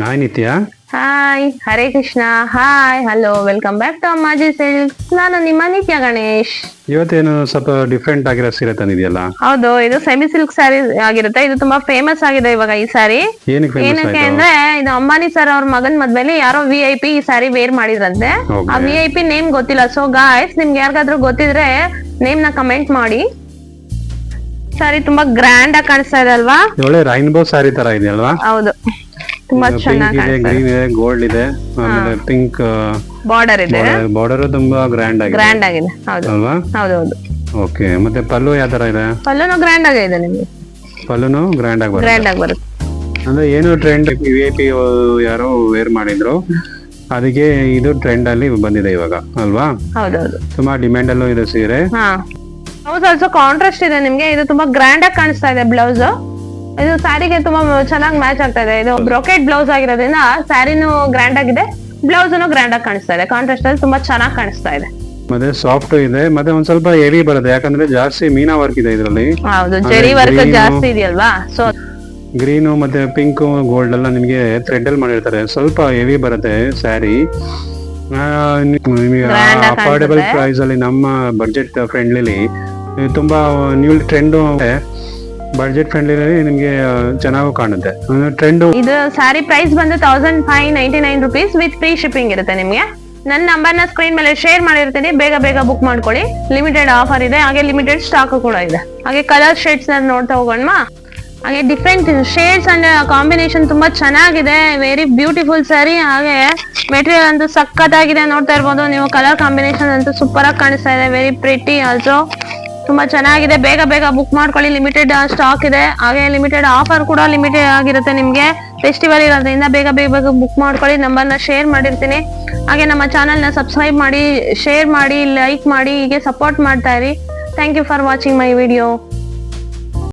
Hi Nitya hi Hare Krishna hi hello welcome back to Ammaji silks ನಾನು ನಿಮ್ಮ ನಿತ್ಯ ಗಣೇಶ್. ಇವತ್ತೇನು ಸ್ವಲ್ಪ ಡಿಫ್ರೆಂಟ್ ಆಗಿರೋ ಸೀರೆ ತಂದಿದೆಯಲ್ಲ ಹೌದು ಇದು ಸೆಮಿ ಸಿಲ್ಕ್ ಸ್ಯಾರಿ ಆಗಿರುತ್ತೆ. ಇದು ತುಂಬಾ ಫೇಮಸ್ ಆಗಿದೆ ಇವಾಗ ಈ ಸಾರಿ ಏನಕ್ಕೆ ಅಂದ್ರೆ ಇದು ಅಂಬಾನಿ ಸರ್ ಅವ್ರ ಮಗನ್ ಮದ್ವೆಲಿ ಯಾರೋ ವಿ ಐ ಪಿ ಈ ಸಾರಿ ವೇರ್ ಮಾಡಿದ್ರಂತೆ. ಆ ವಿ ಐ ಪಿ ನೇಮ್ ಗೊತ್ತಿಲ್ಲ. ಸೊ ಗಾಯ್ಸ್ ನಿಮ್ಗೆ ಯಾರಿಗಾದ್ರೂ ಗೊತ್ತಿದ್ರೆ ನೇಮ್ನ ಕಮೆಂಟ್ ಮಾಡಿ. ಸಾರಿ ತುಂಬಾ ಗ್ರ್ಯಾಂಡ್ ಆಗಿ ಕಾಣಿಸ್ತಾ ಇದೆ ಅಲ್ವಾ? ಒಳ್ಳೆ ರೈನ್ಬೋ ಸಾರಿ ತರ ಇದೆ ಅಲ್ವಾ ಹೌದು. ತುಂಬಾ ಚೆನ್ನಾಗಿ ಇದೆ ಕಾಣಿಸ್ತಾ ಗ್ರೀನ್ ಇದೆ. ಗೋಲ್ಡ್ ಇದೆ ಆಮೇಲೆ ಪಿಂಕ್ ಬಾರ್ಡರ್ ಇದೆ. ಬಾರ್ಡರ್ ತುಂಬಾ ಗ್ರ್ಯಾಂಡ್ ಆಗಿದೆ. ಗ್ರ್ಯಾಂಡ್ ಆಗಿದೆ. ಹೌದು. ಅಲ್ವಾ? ಹೌದು ಹೌದು ಓಕೆ ಮತ್ತೆ ಪಲ್ಲು ಯಾವ ತರ ಇದೆ? ಪಲ್ಲುನು ಗ್ರ್ಯಾಂಡ್ ಆಗಿದೆ ನಿಮಗೆ. ಪಲ್ಲುನು ಗ್ರ್ಯಾಂಡ್ ಆಗಿ ಗ್ರ್ಯಾಂಡ್ ಆಗಿ ಬರುತ್ತೆ. ಅಂದ್ರೆ ಏನು ಟ್ರೆಂಡ್ ವಿ ಐ ಪಿ ಯಾರೋ ವೇರ್ ಮಾಡಿದ್ರು ಅದಕ್ಕೆ ಇದು ಟ್ರೆಂಡ್ ಅಲ್ಲಿ ಬಂದಿದೆ ಇವಾಗ ಅಲ್ವಾ? ಹೌದೌದು. ತುಂಬಾ ಡಿಮ್ಯಾಂಡ್ ಅಲ್ಲೂ ಇದೆ ಸೀರೆ. ಹೌದು ಬ್ಲೌಸ್ ಆಲ್ಸೋ ಕಾಂಟ್ರಾಸ್ಟ್ ಇದೆ ನಿಮ್ಗೆ. ಇದು ತುಂಬಾ ಗ್ರ್ಯಾಂಡ್ ಆಗಿ ಕಾಣಿಸ್ತಾ ಇದೆ ಬ್ಲೌಸ್ ಇದು ಸ್ಯಾರಿಗೆ ತುಂಬಾ ಚೆನ್ನಾಗಿ ಮ್ಯಾಚ್ ಆಗ್ತಾ ಇದೆ. ಇದು ಬ್ರೋಕೆಟ್ ಬ್ಲೌಸ್ ಆಗಿರೋದ್ರಿಂದ ಸ್ಯಾರಿನೂ ಗ್ರ್ಯಾಂಡ್ ಆಗಿದೆ. ಬ್ಲೌಸ್ ಗ್ರ್ಯಾಂಡ್ ಆಗಿ ಕಾಣಿಸ್ತಾ ಇದೆ. ಕಾಂಟ್ರಾಸ್ಟ್ ಅಲ್ಲಿ ತುಂಬಾ ಚೆನ್ನಾಗಿ ಕಾಣಿಸ್ತಾ ಇದೆ. ಮತ್ತೆ ಸಾಫ್ಟ್ ಇದೆ. ಮತ್ತೆ ಒಂದ್ ಸ್ವಲ್ಪ ಹೆವಿ ಬರುತ್ತೆ. ಯಾಕಂದ್ರೆ ಜಾಸ್ತಿ ಮೀನಾ ವರ್ಕ್ ಇದೆ ಇದರಲ್ಲಿ. ಹೌದು ಜರಿ ವರ್ಕ್ ಜಾಸ್ತಿ ಇದೆಯಲ್ವಾ? ಸೊ ಗ್ರೀನು ಮತ್ತೆ ಪಿಂಕ್ ಗೋಲ್ಡ್ ಎಲ್ಲ ನಿಮಗೆ ಥ್ರೆಡ್ ಅಲ್ಲಿ ಮಾಡಿರ್ತಾರೆ. ಸ್ವಲ್ಪ ಹೆವಿ ಬರುತ್ತೆ ಸ್ಯಾರಿ. ಅಫೋರ್ಡೆಬಲ್ ಪ್ರೈಸ್ ಅಲ್ಲಿ ನಮ್ಮ ಬಡ್ಜೆಟ್ ಫ್ರೆಂಡ್ಲಿ ತುಂಬಾ ನ್ಯೂ ಟ್ರೆಂಡ್ ಬಡ್ಜೆಟ್ ಫ್ರೆಂಡ್ಲಿ ನಿಮಗೆ ಚೆನ್ನಾಗೂ ಕಾಣುತ್ತೆ. ಟ್ರೆಂಡ್ ಇದು ಸ್ಯಾರಿ ಪ್ರೈಸ್ ಬಂದು thousand five ninety nine rupees with free shipping ಇರುತ್ತೆ ನಿಮ್ಗೆ. ನನ್ನ ನಂಬರ್ನ ಸ್ಕ್ರೀನ್ ಮೇಲೆ ಶೇರ್ ಮಾಡಿರ್ತೀನಿ. ಬೇಗ ಬೇಗ ಬುಕ್ ಮಾಡ್ಕೊಳ್ಳಿ. ಲಿಮಿಟೆಡ್ ಆಫರ್ ಇದೆ. ಹಾಗೆ ಲಿಮಿಟೆಡ್ ಸ್ಟಾಕ್ ಕೂಡ ಇದೆ. ಹಾಗೆ ಕಲರ್ ಶೇಡ್ಸ್ ನೋಡ್ತಾ ಹೋಗೋಣ ಹಾಗೆ ಡಿಫ್ರೆಂಟ್ ಶೇಡ್ಸ್ ಅಂಡ್ ಕಾಂಬಿನೇಷನ್ ತುಂಬಾ ಚೆನ್ನಾಗಿದೆ. ವೆರಿ ಬ್ಯೂಟಿಫುಲ್ ಸ್ಯಾರಿ ಹಾಗೆ ಮೆಟೀರಿಯಲ್ ಅಂತೂ ಸಖತ್ತಾಗಿದೆ. ನೋಡ್ತಾ ಇರ್ಬೋದು. ನೀವು ಕಲರ್ ಕಾಂಬಿನೇಷನ್ ಅಂತೂ ಸೂಪರ್ ಆಗಿ ಕಾಣಿಸ್ತಾ ಇದೆ. ವೆರಿ ಪ್ರಿಟಿ ಆಲ್ಸೋ ತುಂಬಾ ಚೆನ್ನಾಗಿದೆ. ಬೇಗ ಬೇಗ ಬುಕ್ ಮಾಡ್ಕೊಳ್ಳಿ. ಲಿಮಿಟೆಡ್ ಸ್ಟಾಕ್ ಇದೆ. ಹಾಗೆ ಲಿಮಿಟೆಡ್ ಆಫರ್ ಕೂಡ ಲಿಮಿಟೆಡ್ ಆಗಿರುತ್ತೆ ನಿಮ್ಗೆ. ಫೆಸ್ಟಿವಲ್ ಇರೋದ್ರಿಂದ ಬೇಗ ಬೇಗ ಬೇಗ ಬುಕ್ ಮಾಡ್ಕೊಳ್ಳಿ. ನಂಬರ್ನ ಶೇರ್ ಮಾಡಿರ್ತೀನಿ. ಹಾಗೆ ನಮ್ಮ ಚಾನಲ್ನ ಸಬ್ಸ್ಕ್ರೈಬ್ ಮಾಡಿ ಶೇರ್ ಮಾಡಿ ಲೈಕ್ ಮಾಡಿ, ಹೀಗೆ ಸಪೋರ್ಟ್ ಮಾಡ್ತಾ ಇರಿ. Thank you for watching my video